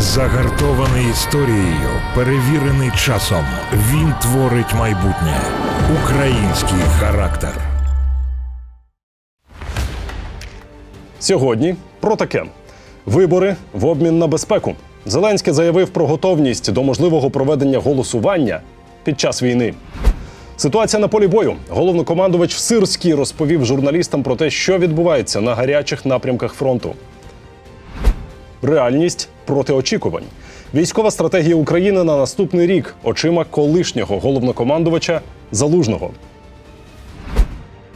Загартований історією, перевірений часом. Він творить майбутнє. Український характер. Сьогодні про таке: вибори в обмін на безпеку. Зеленський заявив про готовність до можливого проведення голосування під час війни. Ситуація на полі бою. Головнокомандувач Сирський розповів журналістам про те, що відбувається на гарячих напрямках фронту. Реальність проти очікувань. Військова стратегія України на наступний рік очима колишнього головнокомандувача Залужного.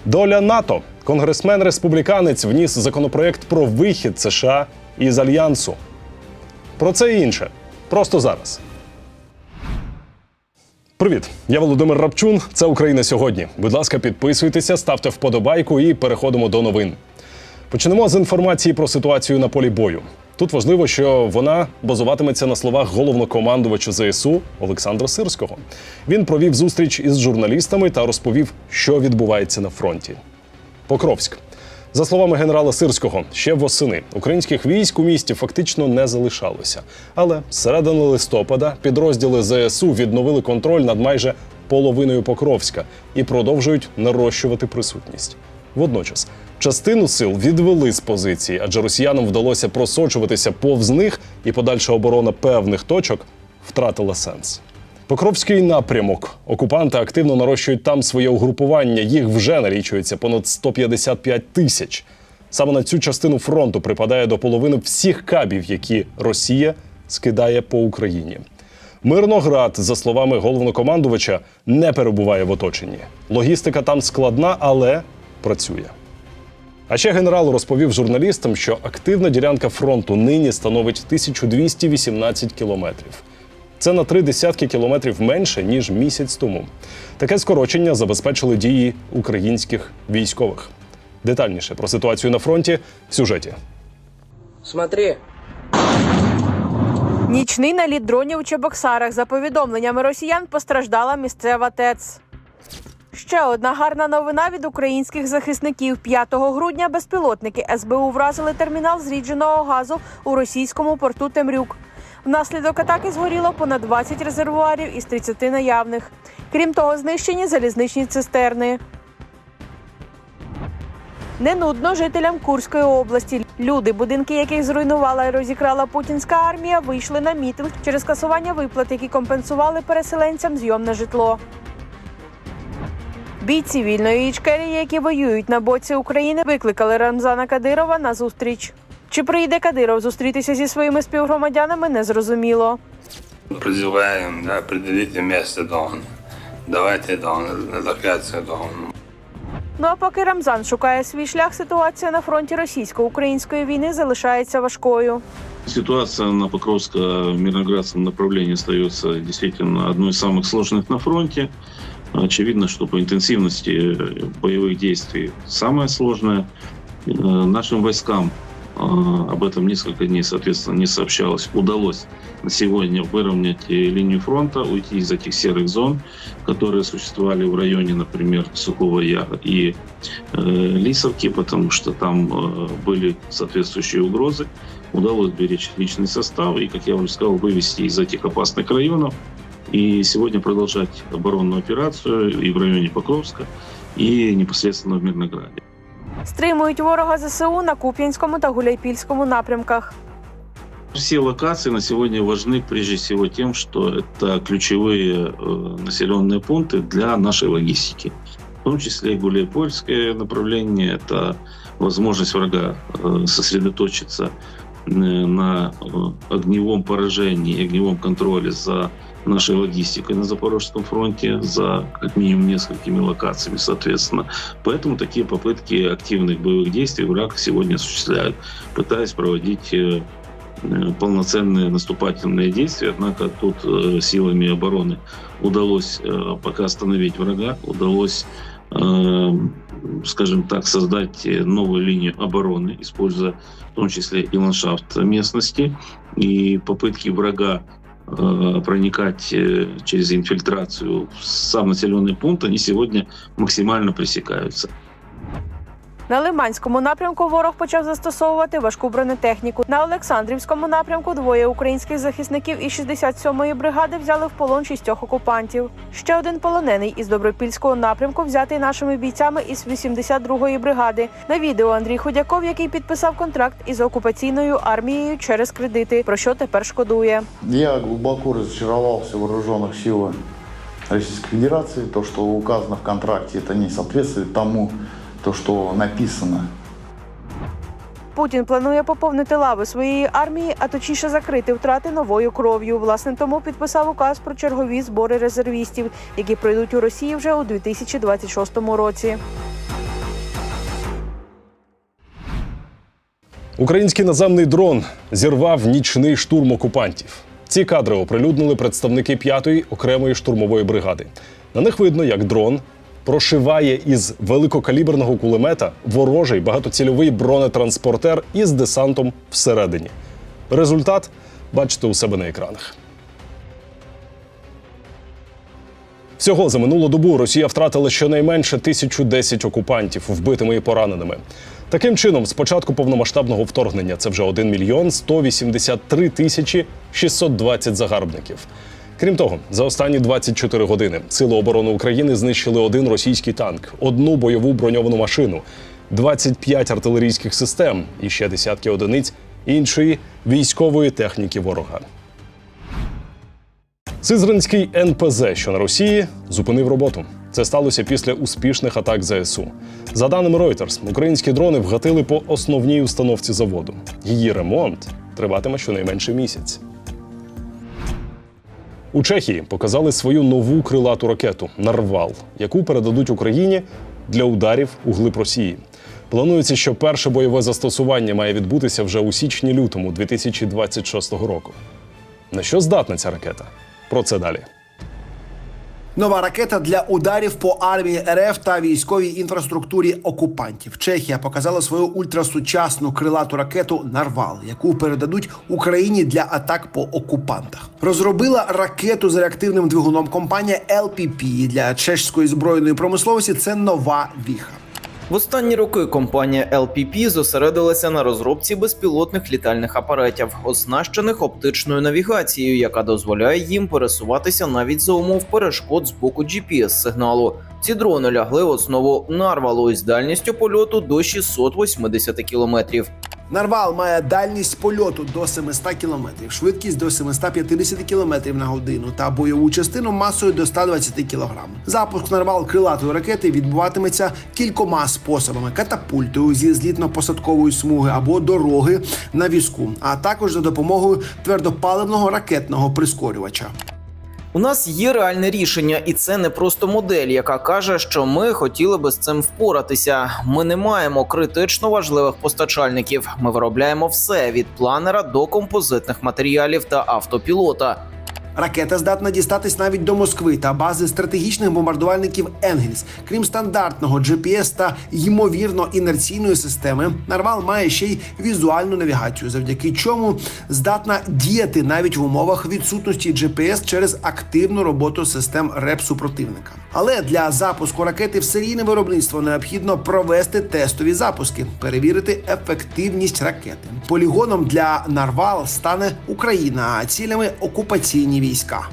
Доля НАТО. Конгресмен-республіканець вніс законопроект про вихід США із альянсу. Про це і інше. Просто зараз. Привіт, я Володимир Рапчун. Це Україна сьогодні. Будь ласка, підписуйтеся, ставте вподобайку і переходимо до новин. Почнемо з інформації про ситуацію на полі бою. Тут важливо, що вона базуватиметься на словах головнокомандувача ЗСУ Олександра Сирського. Він провів зустріч із журналістами та розповів, що відбувається на фронті. Покровськ. За словами генерала Сирського, ще восени українських військ у місті фактично не залишалося. Але середини листопада підрозділи ЗСУ відновили контроль над майже половиною Покровська і продовжують нарощувати присутність. Водночас частину сил відвели з позиції, адже росіянам вдалося просочуватися повз них, і подальша оборона певних точок втратила сенс. Покровський напрямок. Окупанти активно нарощують там своє угрупування. Їх вже налічується понад 155 тисяч. Саме на цю частину фронту припадає до половини всіх кабів, які Росія скидає по Україні. Мирноград, за словами головнокомандувача, не перебуває в оточенні. Логістика там складна, але працює. А ще генерал розповів журналістам, що активна ділянка фронту нині становить 1218 кілометрів. Це на три десятки кілометрів менше ніж місяць тому. Таке скорочення забезпечили дії українських військових. Детальніше про ситуацію на фронті в сюжеті. Смотри, Нічний наліт дронів у Чебоксарах. За повідомленнями росіян постраждала місцева ТЕЦ. Ще одна гарна новина від українських захисників. 5 грудня безпілотники СБУ вразили термінал зрідженого газу у російському порту Темрюк. Внаслідок атаки згоріло понад 20 резервуарів із 30 наявних. Крім того, знищені залізничні цистерни. Не нудно жителям Курської області. Люди, будинки яких зруйнувала і розікрала путінська армія, вийшли на мітинг через скасування виплат, які компенсували переселенцям зйомне житло. Бійці вільної Ічкерії, які воюють на боці України, викликали Рамзана Кадирова на зустріч. Чи прийде Кадиров зустрітися зі своїми співгромадянами, не зрозуміло. Призываем, да, определите место Дона. Давайте Дон, локацию Дон. Ну а поки Рамзан шукає свій шлях, ситуація на фронті російсько-української війни залишається важкою. Ситуация на Покровско-Мирноградском направлении остается действительно одной из самых сложных на фронте. Очевидно, что по интенсивности э, боевых действий самое сложное. Э, Нашим войскам э, об этом несколько дней, соответственно, не сообщалось. Удалось на сегодня выровнять э, линию фронта, уйти из этих серых зон, которые существовали в районе, например, Сухого Яра и Лисовки, потому что там были соответствующие угрозы. Удалось беречь личный состав и, как я уже сказал, вывести из этих опасных районов. И сегодня продолжать оборонную операцию и в районе Покровска, и непосредственно в Мирнограде. Стримують ворога ЗСУ на Куп'янському та Гуляйпільському напрямках. Все локации на сегодня важны прежде всего тем, что это ключевые э, населенные пункты для нашей логистики. В том числе и Гуляйпольское направление, это возможность врага э, сосредоточиться э, на э, огневом поражении, огневом контроле за нашей логистикой на Запорожском фронте, за как минимум несколькими локациями, соответственно. Поэтому такие попытки активных боевых действий враг сегодня осуществляет, пытаясь проводить э, э, полноценные наступательные действия. Однако тут э, силами обороны удалось пока остановить врага, удалось, скажем так, создать новую линию обороны, используя в том числе и ландшафт местности. И попытки врага проникать э, через инфильтрацию в сам населенный пункт, они сегодня максимально пресекаются. На Лиманському напрямку ворог почав застосовувати важку бронетехніку. На Олександрівському напрямку двоє українських захисників із 67-ї бригади взяли в полон шістьох окупантів. Ще один полонений із Добропільського напрямку взятий нашими бійцями із 82-ї бригади. На відео Андрій Худяков, який підписав контракт із окупаційною армією через кредити, про що тепер шкодує. Я глубоко разочаровался в вооруженных силах Российской Федерации. То, что указано в контракте, это не соответствует тому, то, что написано. Путін планує поповнити лави своєї армії, а точніше закрити втрати новою кров'ю. Власне тому підписав указ про чергові збори резервістів, які пройдуть у Росії вже у 2026 році. Український наземний дрон зірвав нічний штурм окупантів. Ці кадри оприлюднили представники 5-ї окремої штурмової бригади. На них видно, як дрон прошиває із великокаліберного кулемета ворожий багатоцільовий бронетранспортер із десантом всередині. Результат бачите у себе на екранах. Всього за минулу добу Росія втратила щонайменше 1010 окупантів вбитими і пораненими. Таким чином, з початку повномасштабного вторгнення це вже 1 мільйон 183 тисячі 620 загарбників. Крім того, за останні 24 години Сили оборони України знищили один російський танк, одну бойову броньовану машину, 25 артилерійських систем і ще десятки одиниць іншої військової техніки ворога. Сизранський НПЗ, що на Росії, зупинив роботу. Це сталося після успішних атак ЗСУ. За даними Reuters, українські дрони вгатили по основній установці заводу. Її ремонт триватиме щонайменше місяць. У Чехії показали свою нову крилату ракету Нарвал, яку передадуть Україні для ударів у глиб Росії. Планується, що перше бойове застосування має відбутися вже у січні-лютому 2026 року. На що здатна ця ракета? Про це далі. Нова ракета для ударів по армії РФ та військовій інфраструктурі окупантів. Чехія показала свою ультрасучасну крилату ракету Нарвал, яку передадуть Україні для атак по окупантах. Розробила ракету з реактивним двигуном компанія LPP для чешської збройної промисловості. Це нова віха. В останні роки компанія LPP зосередилася на розробці безпілотних літальних апаратів, оснащених оптичною навігацією, яка дозволяє їм пересуватися навіть за умов перешкод з боку GPS-сигналу. Ці дрони лягли в основу нарвалу із дальністю польоту до 680 кілометрів. Нарвал має дальність польоту до 700 км, швидкість до 750 км на годину та бойову частину масою до 120 кг. Запуск нарвал крилатої ракети відбуватиметься кількома способами: катапультою зі злітно-посадкової смуги або дороги на візку, а також за допомогою твердопаливного ракетного прискорювача. У нас є реальне рішення, і це не просто модель, яка каже, що ми хотіли би з цим впоратися. Ми не маємо критично важливих постачальників. Ми виробляємо все від планера до композитних матеріалів та автопілота. Ракета здатна дістатись навіть до Москви та бази стратегічних бомбардувальників Енгельс. Крім стандартного GPS та ймовірно інерційної системи, Нарвал має ще й візуальну навігацію, завдяки чому здатна діяти навіть в умовах відсутності GPS через активну роботу систем РЕП супротивника. Але для запуску ракети в серійне виробництво необхідно провести тестові запуски, перевірити ефективність ракети. Полігоном для Нарвал стане Україна, а цілями окупаційні війська.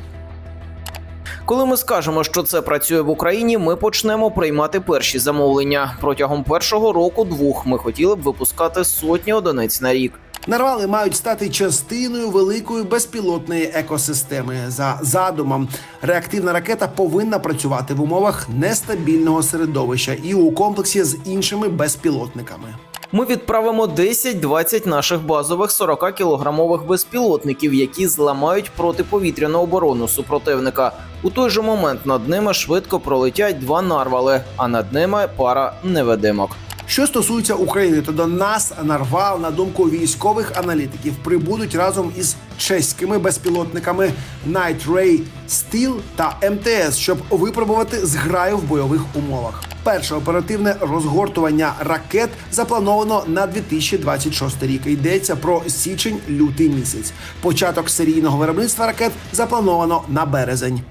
Коли ми скажемо, що це працює в Україні, ми почнемо приймати перші замовлення. Протягом першого року двох ми хотіли б випускати сотні одиниць на рік. Нарвали мають стати частиною великої безпілотної екосистеми. За задумом, реактивна ракета повинна працювати в умовах нестабільного середовища і у комплексі з іншими безпілотниками. Ми відправимо 10-20 наших базових 40 кілограмових безпілотників, які зламають протиповітряну оборону супротивника. У той же момент над ними швидко пролетять два нарвали, а над ними пара невидимок. Що стосується України, то до нас нарвал, на думку військових аналітиків, прибудуть разом із чеськими безпілотниками Night Ray Steel та МТС, щоб випробувати зграю в бойових умовах. Перше оперативне розгортування ракет заплановано на 2026 рік. Йдеться про січень-лютий місяць. Початок серійного виробництва ракет заплановано на березень.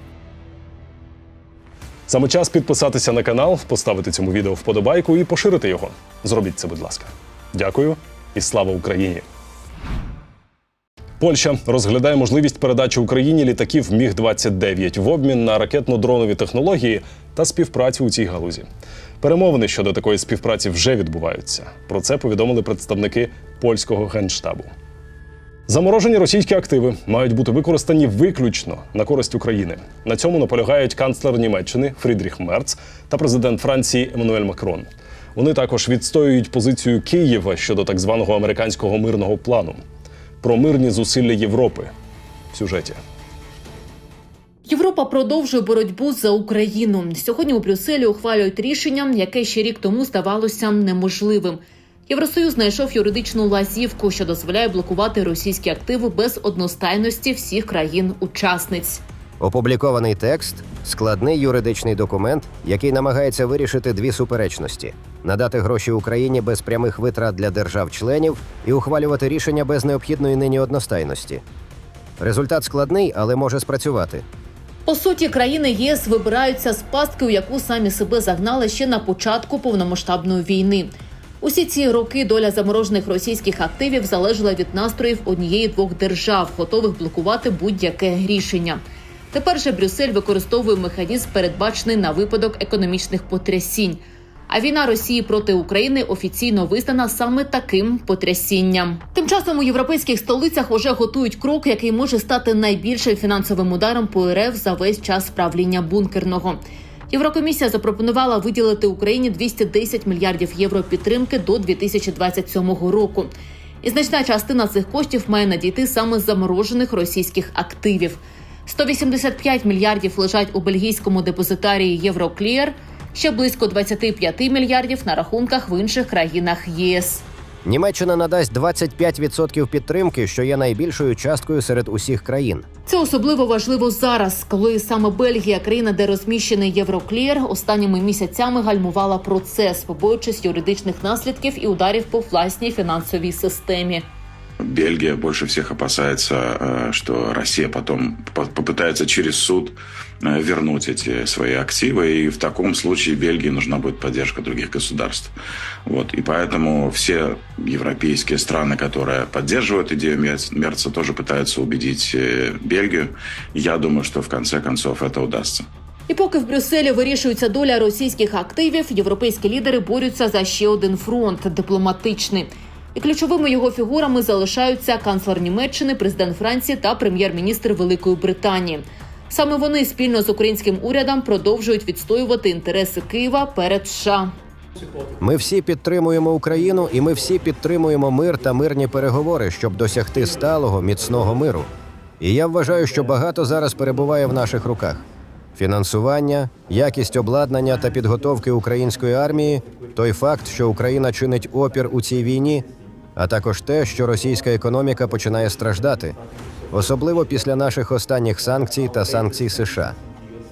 Саме час підписатися на канал, поставити цьому відео вподобайку і поширити його. Зробіть це, будь ласка. Дякую і слава Україні! Польща розглядає можливість передачі Україні літаків Міг 29 в обмін на ракетно-дронові технології та співпрацю у цій галузі. Перемовини щодо такої співпраці вже відбуваються. Про це повідомили представники польського генштабу. Заморожені російські активи мають бути використані виключно на користь України. На цьому наполягають канцлер Німеччини Фрідріх Мерц та президент Франції Еммануель Макрон. Вони також відстоюють позицію Києва щодо так званого американського мирного плану. Про мирні зусилля Європи в сюжеті. Європа продовжує боротьбу за Україну. Сьогодні у Брюсселі ухвалюють рішення, яке ще рік тому здавалося неможливим. Євросоюз знайшов юридичну лазівку, що дозволяє блокувати російські активи без одностайності всіх країн-учасниць. Опублікований текст складний юридичний документ, який намагається вирішити дві суперечності: надати гроші Україні без прямих витрат для держав-членів і ухвалювати рішення без необхідної нині одностайності. Результат складний, але може спрацювати. По суті, країни ЄС вибираються з пастки, у яку самі себе загнали ще на початку повномасштабної війни. Усі ці роки доля заморожених російських активів залежала від настроїв однієї-двох держав, готових блокувати будь-яке рішення. Тепер же Брюссель використовує механізм, передбачений на випадок економічних потрясінь. А війна Росії проти України офіційно визнана саме таким потрясінням. Тим часом у європейських столицях уже готують крок, який може стати найбільшим фінансовим ударом по РФ за весь час правління бункерного. Єврокомісія запропонувала виділити Україні 210 мільярдів євро підтримки до 2027 року. І значна частина цих коштів має надійти саме з заморожених російських активів. 185 мільярдів лежать у бельгійському депозитарії Євроклір, ще близько 25 мільярдів на рахунках в інших країнах ЄС. Німеччина надасть 25% підтримки, що є найбільшою часткою серед усіх країн. Це особливо важливо зараз, коли саме Бельгія, країна, де розміщений Євроклір, останніми місяцями гальмувала процес, побоюючись юридичних наслідків і ударів по власній фінансовій системі. Бельгия больше всех опасается, э, что Россия потом по- попытается через суд э, вернуть эти свои активы, и в таком случае Бельгии нужна будет поддержка других государств. Вот. И поэтому все европейские страны, которые поддерживают идею Мерц- Мерца, тоже пытаются убедить э, Бельгию. Я думаю, что в конце концов это удастся. І поки в Брюсселі вирішується доля російських активів, європейські лідери борються за ще один фронт дипломатичний. І ключовими його фігурами залишаються канцлер Німеччини, президент Франції та прем'єр-міністр Великої Британії. Саме вони спільно з українським урядом продовжують відстоювати інтереси Києва перед США. Ми всі підтримуємо Україну, і ми всі підтримуємо мир та мирні переговори, щоб досягти сталого міцного миру. І я вважаю, що багато зараз перебуває в наших руках. Фінансування, якість обладнання та підготовки української армії, той факт, що Україна чинить опір у цій війні, а також те, що російська економіка починає страждати, особливо після наших останніх санкцій та санкцій США.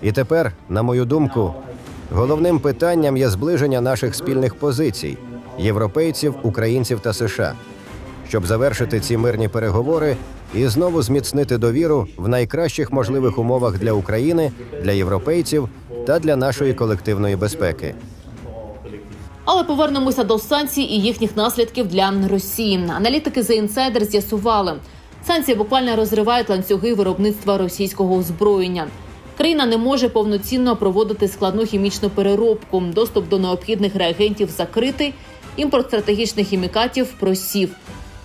І тепер, на мою думку, головним питанням є зближення наших спільних позицій європейців, українців та США, щоб завершити ці мирні переговори і знову зміцнити довіру в найкращих можливих умовах для України, для європейців та для нашої колективної безпеки. Але повернемося до санкцій і їхніх наслідків для Росії. Аналітики The Insider з'ясували, санкції буквально розривають ланцюги виробництва російського озброєння. Країна не може повноцінно проводити складну хімічну переробку. Доступ до необхідних реагентів закритий. Імпорт стратегічних хімікатів просів.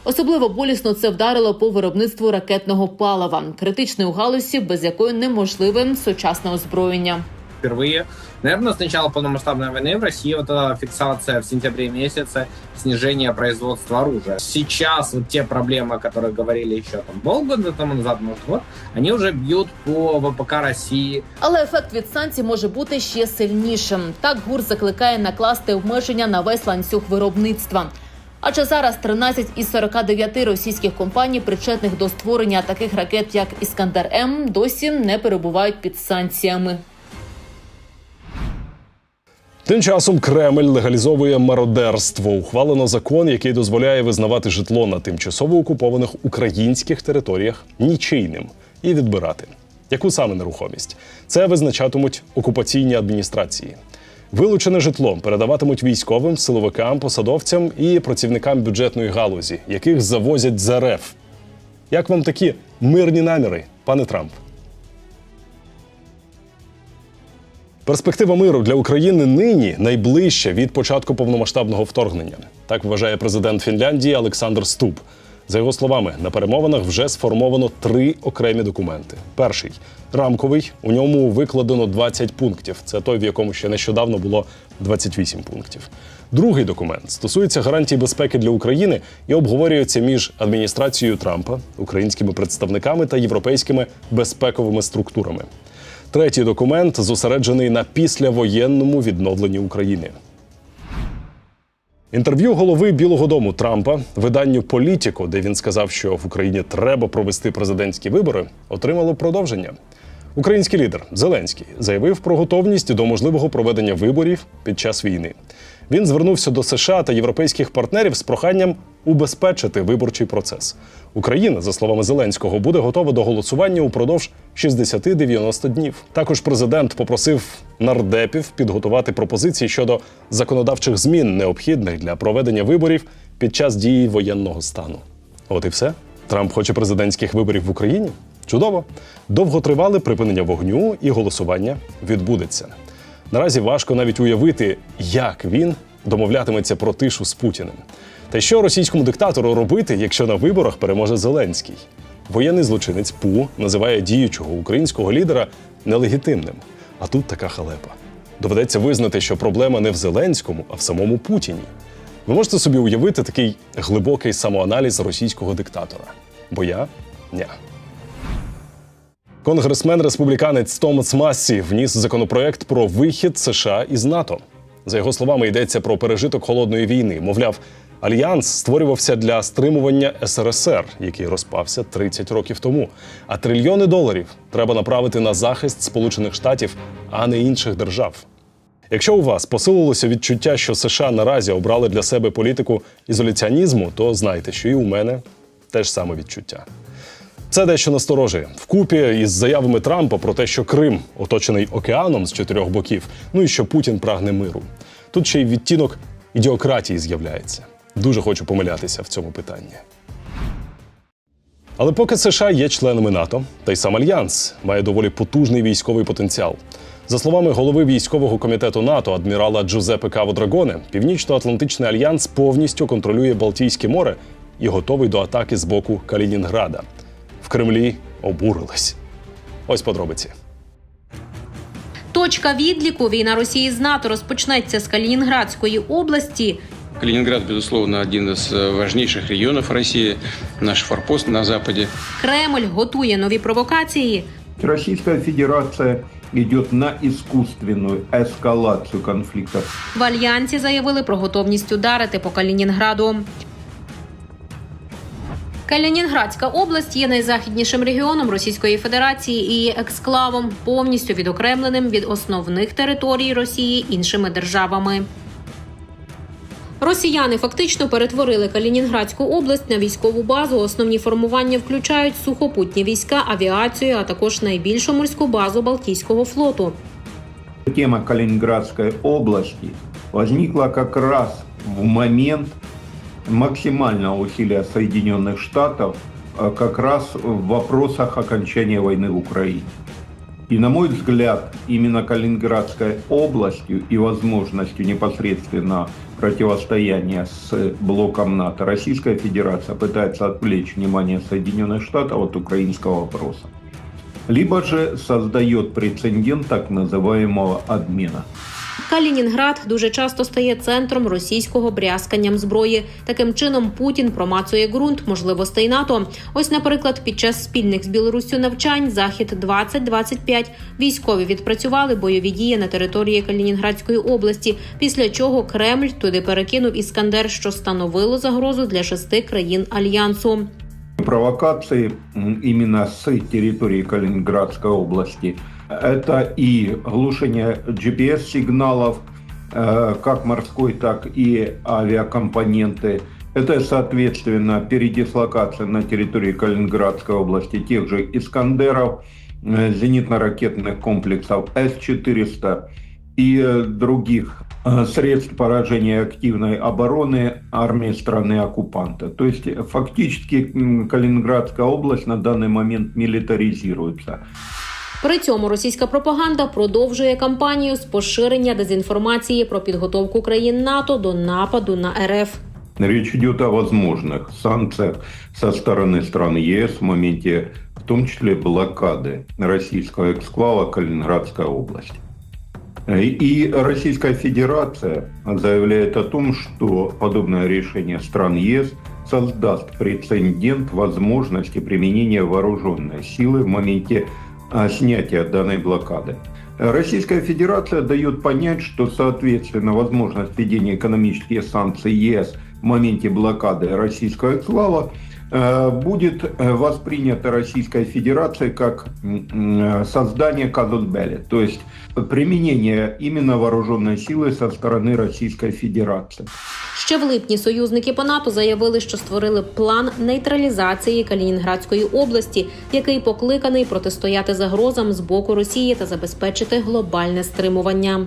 Особливо болісно це вдарило по виробництву ракетного палива, критичної галузі, без якої неможливе сучасне озброєння Впервые, наверное, с начала полномасштабной войны в России вот эта фиксация в сентябре месяце снижения производства оружия. Сейчас вот те проблемы, о которых говорили еще там полгода тому назад, может год, они уже бьют по ВПК России, Але ефект від санкцій може бути ще сильнішим. Так ГУР закликає накласти обмеження на весь ланцюг виробництва. Адже зараз 13 із 49 російських компаній, причетних до створення таких ракет, як Іскандер М, досі не перебувають під санкціями. Тим часом Кремль легалізовує мародерство. Ухвалено закон, який дозволяє визнавати житло на тимчасово окупованих українських територіях нічийним і відбирати. Яку саме нерухомість? Це визначатимуть окупаційні адміністрації. Вилучене житло передаватимуть військовим, силовикам, посадовцям і працівникам бюджетної галузі, яких завозять з РФ. Як вам такі мирні наміри, пане Трамп? Перспектива миру для України нині найближча від початку повномасштабного вторгнення. Так вважає президент Фінляндії Олександр Стуб. За його словами, на перемовинах вже сформовано три окремі документи. Перший рамковий. У ньому викладено 20 пунктів. Це той, в якому ще нещодавно було 28 пунктів. Другий документ стосується гарантій безпеки для України і обговорюється між адміністрацією Трампа, українськими представниками та європейськими безпековими структурами. Третій документ зосереджений на післявоєнному відновленні України. Інтерв'ю голови Білого Дому Трампа виданню Політіко, де він сказав, що в Україні треба провести президентські вибори, отримало продовження. Український лідер Зеленський заявив про готовність до можливого проведення виборів під час війни. Він звернувся до США та європейських партнерів з проханням убезпечити виборчий процес. Україна, за словами Зеленського, буде готова до голосування упродовж 60-90 днів. Також президент попросив нардепів підготувати пропозиції щодо законодавчих змін, необхідних для проведення виборів під час дії воєнного стану. От і все. Трамп хоче президентських виборів в Україні. Чудово! Довготривале припинення вогню і голосування відбудеться. Наразі важко навіть уявити, як він домовлятиметься про тишу з Путіним. Та що російському диктатору робити, якщо на виборах переможе Зеленський? Воєнний злочинець ПУ називає діючого українського лідера нелегітимним. А тут така халепа. Доведеться визнати, що проблема не в Зеленському, а в самому Путіні. Ви можете собі уявити такий глибокий самоаналіз російського диктатора. Бо я ня. Конгресмен республіканець Томас Массі вніс законопроект про вихід США із НАТО. За його словами, йдеться про пережиток холодної війни. Мовляв, альянс створювався для стримування СРСР, який розпався 30 років тому. А трильйони доларів треба направити на захист Сполучених Штатів, а не інших держав. Якщо у вас посилилося відчуття, що США наразі обрали для себе політику ізоляціонізму, то знайте, що і у мене теж саме відчуття. Це дещо насторожує вкупі із заявами Трампа про те, що Крим оточений океаном з чотирьох боків, ну і що Путін прагне миру. Тут ще й відтінок ідіократії з'являється. Дуже хочу помилятися в цьому питанні. Але поки США є членами НАТО, та й сам альянс має доволі потужний військовий потенціал. За словами голови військового комітету НАТО адмірала Джузепе Каво Драгоне, Північно-Атлантичний альянс повністю контролює Балтійське море і готовий до атаки з боку Калінінграда. В Кремлі обурились. Ось подробиці. Точка відліку війна Росії з НАТО розпочнеться з Калінінградської області. Калининград, безусловно, один из э, важнейших регионов России, наш форпост на Западе. Кремль готує нові провокації. Российская Федерация идет на искусственную эскалацию конфликта. В альянсі заявили про готовність ударити по Калінінграду. Калінінградська область є найзахіднішим регіоном Російської Федерації і є ексклавом, повністю відокремленим від основних територій Росії іншими державами. Росіяни фактично перетворили Калінінградську область на військову базу. Основні формування включають сухопутні війська, авіацію, а також найбільшу морську базу Балтійського флоту. Тема Калининградской области возникла как раз в момент максимального усилия Соединенных Штатов э, как раз в вопросах окончания войны в Украине. И, на мой взгляд, именно Калининградской областью и возможностью непосредственно противостояния с блоком НАТО Российская Федерация пытается отвлечь внимание Соединенных Штатов от украинского вопроса. Либо же создает прецедент так называемого обмена. Калінінград дуже часто стає центром російського брязканням зброї. Таким чином Путін промацує ґрунт можливостей НАТО. Ось, наприклад, під час спільних з Білоруссю навчань захід 2025 військові відпрацювали бойові дії на території Калінінградської області. Після чого Кремль туди перекинув іскандер, що становило загрозу для шести країн альянсу. Провокации м, именно с территории Калининградской области – это и глушение GPS-сигналов, э, как морской, так и авиакомпоненты, Это, соответственно, передислокация на территории Калининградской области тех же «Искандеров», э, зенитно-ракетных комплексов С-400 и э, других средств поражения активной обороны армии страны-оккупанта. То есть фактически Калининградская область на данный момент милитаризируется. При цьому російська пропаганда продовжує кампанію з поширення дезінформації про підготовку країн НАТО до нападу на РФ. Речь идет о возможных санкциях со стороны стран ЕС в моменте, в том числе, блокады российского эксклава Калининградская область. И Российская Федерация заявляет о том, что подобное решение стран ЕС создаст прецедент возможности применения вооруженной силы в моменте а, Снятия данной блокады. Российская Федерация дает понять, что, соответственно, возможность введения экономических санкций ЕС в моменте блокады российского эксклава э, будет э, воспринято Российской Федерацией как создание казус-белли, то есть применение именно вооруженной силы со стороны Российской Федерации. Ще в липні союзники по НАТО заявили, що створили план нейтралізації Калінінградської області, який покликаний протистояти загрозам з боку Росії та забезпечити глобальне стримування.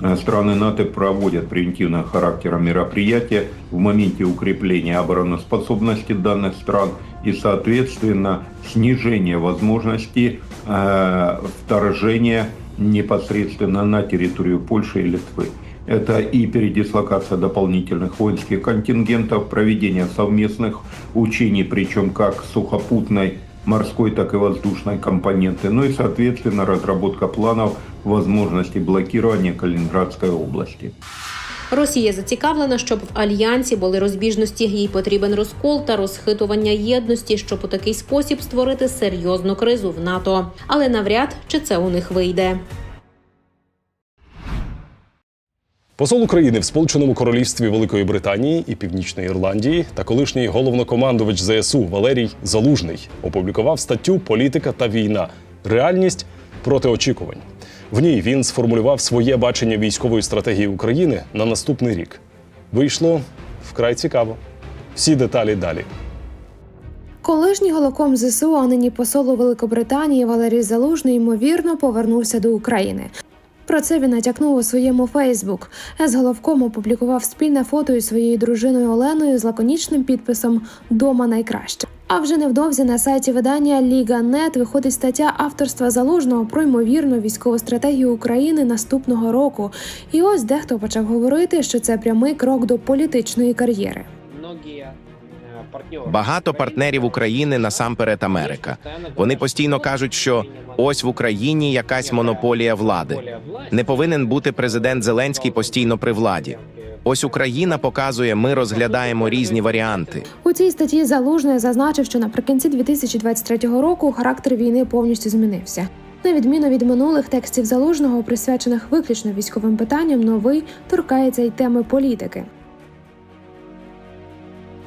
Э, Страны НАТО проводят превентивного характера мероприятия в моменте укрепления обороноспособности данных стран и, соответственно, снижения возможности э, вторжения непосредственно на территорию Польши и Литвы. Это и передислокация дополнительных воинских контингентов, проведение совместных учений, причем как сухопутной, морской, так и воздушной компоненты, ну и, соответственно, разработка планов возможности блокирования Калининградской области. Росія зацікавлена, щоб в альянсі були розбіжності. Їй потрібен розкол та розхитування єдності, щоб у такий спосіб створити серйозну кризу в НАТО. Але навряд чи це у них вийде. Посол України в Сполученому Королівстві Великої Британії і Північної Ірландії та колишній головнокомандувач ЗСУ Валерій Залужний опублікував статтю Політика та війна. Реальність проти очікувань. В ній він сформулював своє бачення військової стратегії України на наступний рік. Вийшло вкрай цікаво. Всі деталі далі. Колишній голоком ЗСУ, а нині посол у Великобританії Валерій Залужний ймовірно повернувся до України. Про це він натякнув у своєму Фейсбук. З головком опублікував спільне фото із своєю дружиною Оленою з лаконічним підписом Дома найкраще. А вже невдовзі на сайті видання Ліга.нет виходить стаття авторства залужного про ймовірну військову стратегію України наступного року. І ось дехто почав говорити, що це прямий крок до політичної кар'єри. Багато партнерів України насамперед Америка. Вони постійно кажуть, що ось в Україні якась монополія влади. Не повинен бути президент Зеленський постійно при владі. Ось Україна показує, ми розглядаємо різні варіанти. У цій статті залужний зазначив, що наприкінці 2023 року характер війни повністю змінився. На відміну від минулих текстів залужного, присвячених виключно військовим питанням, новий торкається й теми політики.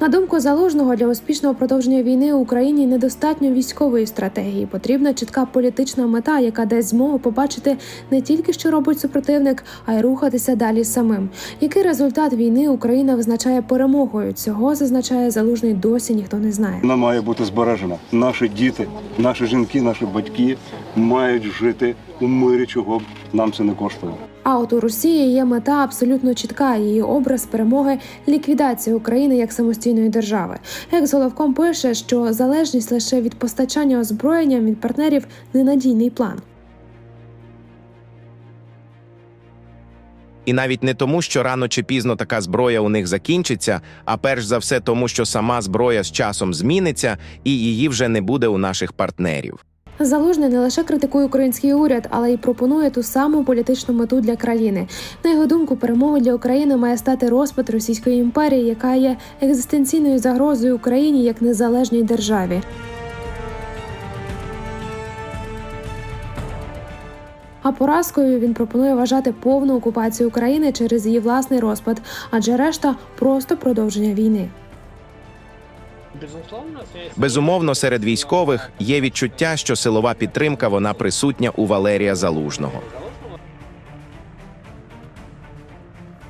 На думку залужного, для успішного продовження війни в Україні недостатньо військової стратегії. Потрібна чітка політична мета, яка дасть змогу побачити не тільки що робить супротивник, а й рухатися далі самим. Який результат війни Україна визначає перемогою? Цього зазначає залужний досі ніхто не знає. Вона має бути збережена. Наші діти, наші жінки, наші батьки мають жити у мирі, чого б нам це не коштує. А от у Росії є мета абсолютно чітка. Її образ перемоги ліквідація України як самостійної держави. Як головком пише, що залежність лише від постачання озброєння від партнерів ненадійний план. І навіть не тому, що рано чи пізно така зброя у них закінчиться, а перш за все тому, що сама зброя з часом зміниться і її вже не буде у наших партнерів. Залужний не лише критикує український уряд, але й пропонує ту саму політичну мету для країни. На його думку, перемогою для України має стати розпад Російської імперії, яка є екзистенційною загрозою Україні як незалежній державі. А поразкою він пропонує вважати повну окупацію України через її власний розпад, адже решта просто продовження війни. Безумовно, серед військових є відчуття, що силова підтримка вона присутня у Валерія Залужного.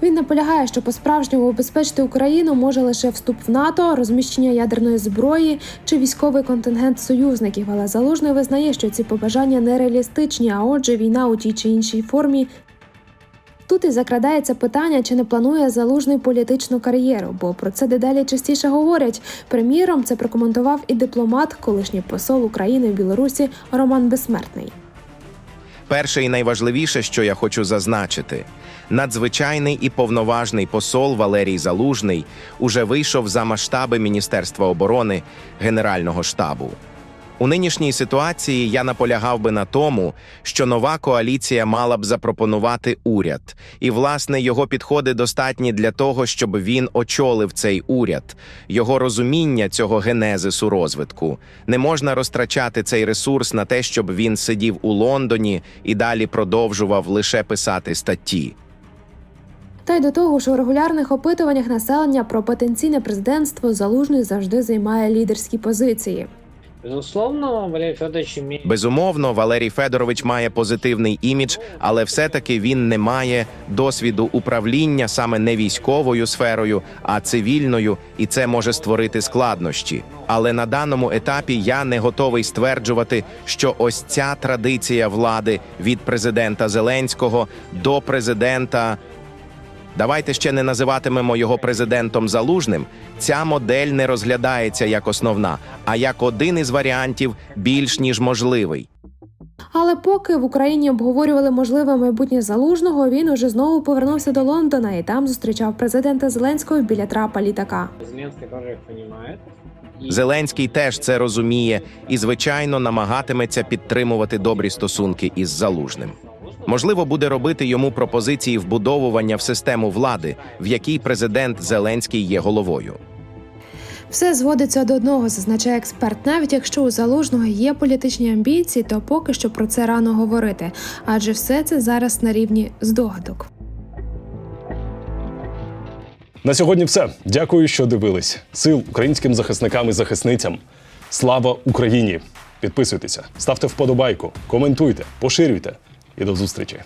Він наполягає, що по-справжньому убезпечити Україну може лише вступ в НАТО, розміщення ядерної зброї чи військовий контингент союзників. Але залужний визнає, що ці побажання нереалістичні, а отже, війна у тій чи іншій формі. Тут і закрадається питання, чи не планує залужний політичну кар'єру, бо про це дедалі частіше говорять. Приміром, це прокоментував і дипломат, колишній посол України в Білорусі Роман Безсмертний. Перше і найважливіше, що я хочу зазначити, надзвичайний і повноважний посол Валерій Залужний уже вийшов за масштаби Міністерства оборони Генерального штабу. У нинішній ситуації я наполягав би на тому, що нова коаліція мала б запропонувати уряд, і власне його підходи достатні для того, щоб він очолив цей уряд. Його розуміння цього генезису розвитку не можна розтрачати цей ресурс на те, щоб він сидів у Лондоні і далі продовжував лише писати статті. Та й до того ж, у регулярних опитуваннях населення про потенційне президентство залужний завжди займає лідерські позиції. Безусловно, Валерий Федорович имеет Безумовно, Валерій Федорович має позитивний імідж, але все-таки він не має досвіду управління саме не військовою сферою, а цивільною, і це може створити складнощі. Але на даному етапі я не готовий стверджувати, що ось ця традиція влади від президента Зеленського до президента. Давайте ще не називатимемо його президентом залужним. Ця модель не розглядається як основна, а як один із варіантів більш ніж можливий. Але поки в Україні обговорювали можливе майбутнє залужного, він уже знову повернувся до Лондона і там зустрічав президента Зеленського біля трапа літака. Зеленский тоже их понимает. Зеленський теж це розуміє і, звичайно, намагатиметься підтримувати добрі стосунки із залужним. Можливо, буде робити йому пропозиції вбудовування в систему влади, в якій президент Зеленський є головою. Все зводиться до одного, зазначає експерт. Навіть якщо у залужного є політичні амбіції, то поки що про це рано говорити, адже все це зараз на рівні здогадок. На сьогодні все. Дякую, що дивились. Сил українським захисникам і захисницям. Слава Україні! Підписуйтеся, ставте вподобайку, коментуйте, поширюйте і до зустрічі.